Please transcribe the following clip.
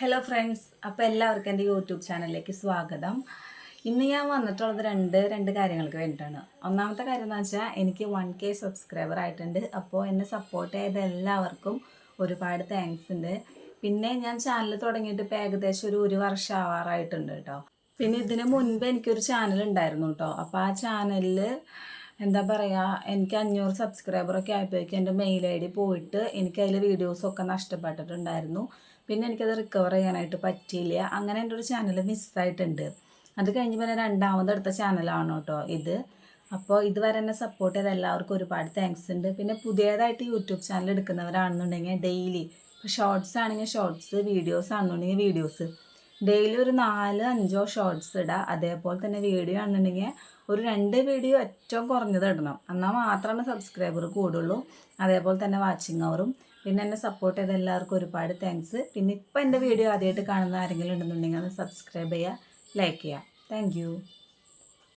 Hello friends അപ്പോൾ എല്ലാവർക്കും എന്റെ യൂട്യൂബ് ചാനലിലേക്ക് സ്വാഗതം. ഇന്ന് ഞാൻ വന്നിട്ടുള്ളത് രണ്ട് രണ്ട് കാര്യങ്ങൾക്ക് വേണ്ടിയിട്ടാണ്. ഒന്നാമത്തെ കാര്യം എന്ന് വെച്ചാൽ എനിക്ക് വൺ കെ സബ്സ്ക്രൈബർ ആയിട്ടുണ്ട്. അപ്പോൾ എന്നെ സപ്പോർട്ട് ചെയ്ത എല്ലാവർക്കും ഒരുപാട് താങ്ക്സ് ഉണ്ട്. പിന്നെ ഞാൻ ചാനൽ തുടങ്ങിയിട്ട് ഇപ്പോൾ ഏകദേശം ഒരു ഒരു വർഷം ആവാറായിട്ടുണ്ട് കേട്ടോ. പിന്നെ ഇതിന് മുൻപ് എനിക്കൊരു ചാനൽ ഉണ്ടായിരുന്നു കേട്ടോ. അപ്പോൾ ആ ചാനലിൽ എന്താ പറയുക എനിക്ക് അഞ്ഞൂറ് സബ്സ്ക്രൈബറൊക്കെ ആയപ്പോഴേക്കും എന്റെ മെയിൽ ഐ ഡി പോയിട്ട് എനിക്ക് അതിൽ വീഡിയോസൊക്കെ നഷ്ടപ്പെട്ടിട്ടുണ്ടായിരുന്നു. പിന്നെ എനിക്കത് റിക്കവർ ചെയ്യാനായിട്ട് പറ്റിയില്ല. അങ്ങനെ എന്റെ ഒരു ചാനൽ മിസ്സായിട്ടുണ്ട് അത് കഴിഞ്ഞ് പിന്നെ രണ്ടാമത് എടുത്ത ചാനലാണ് കേട്ടോ ഇത്. അപ്പോൾ ഇതുവരെ എന്നെ സപ്പോർട്ട് ചെയ്ത എല്ലാവർക്കും ഒരുപാട് താങ്ക്സ് ഉണ്ട്. പിന്നെ പുതിയതായിട്ട് യൂട്യൂബ് ചാനൽ എടുക്കുന്നവരാണെന്നുണ്ടെങ്കിൽ ഡെയിലി ഇപ്പോൾ ഷോർട്സ് ആണെങ്കിൽ ഷോർട്സ് വീഡിയോസ് ആണെന്നുണ്ടെങ്കിൽ വീഡിയോസ് ഡെയിലി ഒരു നാല് അഞ്ചോ ഷോർട്സ് ഇടുക അതേപോലെ തന്നെ വീഡിയോ ആണെന്നുണ്ടെങ്കിൽ ഒരു രണ്ട് വീഡിയോ ഏറ്റവും കുറഞ്ഞത് ഇടണം. എന്നാൽ മാത്രമേ സബ്സ്ക്രൈബർ കൂടുള്ളൂ. അതേപോലെ തന്നെ വാച്ചിങ് അവറും പിന്നെ എന്നെ സപ്പോർട്ട് ചെയ്ത എല്ലാവർക്കും ഒരുപാട് താങ്ക്സ് പിന്നെ ഇപ്പം എന്റെ വീഡിയോ ആദ്യമായിട്ട് കാണുന്ന ആരെങ്കിലും ഉണ്ടെന്നുണ്ടെങ്കിൽ അത് സബ്സ്ക്രൈബ് ചെയ്യുക ലൈക്ക് ചെയ്യുക. താങ്ക്